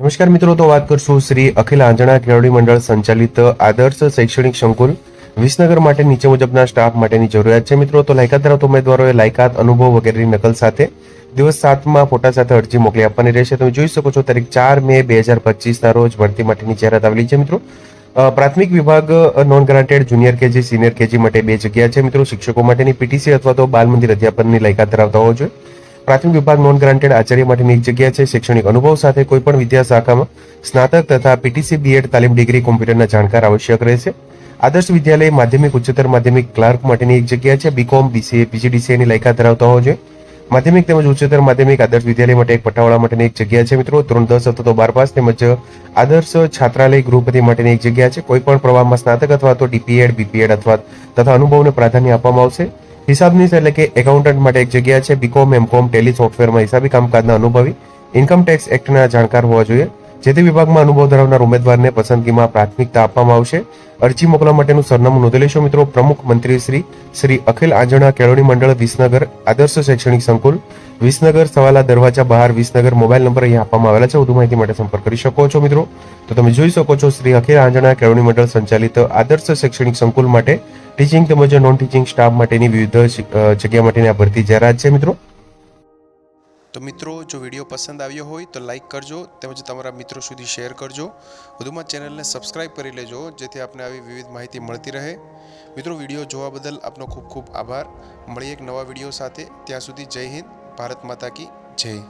નમસ્કાર મિત્રો, તો વાત કરશું શ્રી અખિલ આંજણા કેળવણી મંડળ સંચાલિત આદર્શ શૈક્ષણિક સંકુલ વિસનગર માટે. નીચે મુજબના સ્ટાફ માટેની જરૂરિયાત છે મિત્રો, તો લાયકાત ધરાવતા ઉમેદવારોએ લાયકાત, અનુભવ વગેરેની નકલ સાથે દિવસ સાતમાં ફોટા સાથે અરજી મોકલી આપવાની રહેશે. તમે જોઈ શકો છો, તારીખ ચાર મે બે હજાર પચીસના રોજ ભરતી માટેની જાહેરાત આવેલી છે મિત્રો. પ્રાથમિક વિભાગ non granted junior KG, senior KG માટે બે જગ્યા છે મિત્રો. શિક્ષકો માટેની પીટીસી અથવા તો બાલ મંદિર અધ્યાપનની લાયકાત ધરાવતા હોવો જોઈએ. પ્રાથમિક વિભાગ નોન ગ્રાન્ટેડ આચાર્ય માટેની એક જગ્યા છે. શૈક્ષણિક અનુભવ સાથે કોઈપણ વિદ્યા શાખામાં સ્નાતક તથા પીટીસી બીએડ તાલીમ ડિગ્રી કોમ્પ્યુટરના જાણકાર આવશ્યક રહેશે આદર્શ વિદ્યાલય માધ્યમિક, ઉચ્ચતર માધ્યમિક ક્લાર્ક માટેની એક જગ્યા છે. બીકોમ બીસીએ પીજીડીસીએ ની લાયકાત ધરાવતા હોવો જોઈએ માધ્યમિક તેમજ ઉચ્ચતર માધ્યમિક આદર્શ વિદ્યાલય માટે એક પટાવાળા માટેની એક જગ્યા છે મિત્રો. ધોરણ દસ અથવા તો બાર પાસ તેમજ આદર્શ છાત્રાલય ગૃહપતિ માટેની એક જગ્યા છે. કોઈપણ પ્રવાહમાં સ્નાતક અથવા તો ડીપીએડ બીપીએડ અથવા તથા અનુભવને પ્રાધાન્ય આપવામાં આવશે. હિસાબની એટલે કે એકાઉન્ટન્ટ માટે એક જગ્યા છે. બીકોમ એમકોમ ટેલી સોફ્ટવેરમાં હિસાબી કામકાજના અનુભવી. ઇન્કમ ટેક્સ એક્ટના જાણકાર હોવા જોઈએ. જે તે વિભાગમાં અનુભવ ધરાવનાર ઉમેદવારને પસંદગીમાં પ્રાથમિકતા આપવામાં આવશે. અરજી મોકલવા માટેનું સરનામું નોંધી લેશો મિત્રો. પ્રમુખ મંત્રી શ્રી શ્રી અખિલ આંજણા, કેળવણી મંડળ, વિસનગર, આદર્શ શૈક્ષણિક સંકુલ, વિસનગર, સવાલા દરવાજા બહાર, વિસનગર, મોબાઈલ નંબર અહીંયા આપવામાં આવેલા છે. વધુ માહિતી માટે સંપર્ક કરી શકો છો મિત્રો. તો તમે જોઈ શકો છો, શ્રી અખિલ આંજણા, કેળવણી મંડળ સંચાલિત આદર્શ શૈક્ષણિક સંકુલ માટે ટીચિંગ તેમજ નોન ટીચિંગ સ્ટાફ માટેની વિવિધ જગ્યા માટેની આ ભરતી જાહેરાત છે, મિત્રો. તો મિત્રો, જો વીડિયો પસંદ આવ્યો હોય તો લાઇક કરજો, તેમજ તમારા મિત્રો સુધી શેર કરજો. વધુમાં ચેનલને સબસ્ક્રાઇબ કરી લેજો, જેથી આપને આવી વિવિધ માહિતી મળતી રહે. મિત્રો, વીડિયો જોવા બદલ આપનો ખૂબ ખૂબ આભાર. મળીએ એક નવા વીડિયો સાથે. ત્યાં સુધી જય હિન્દ, ભારત માતા કી જય.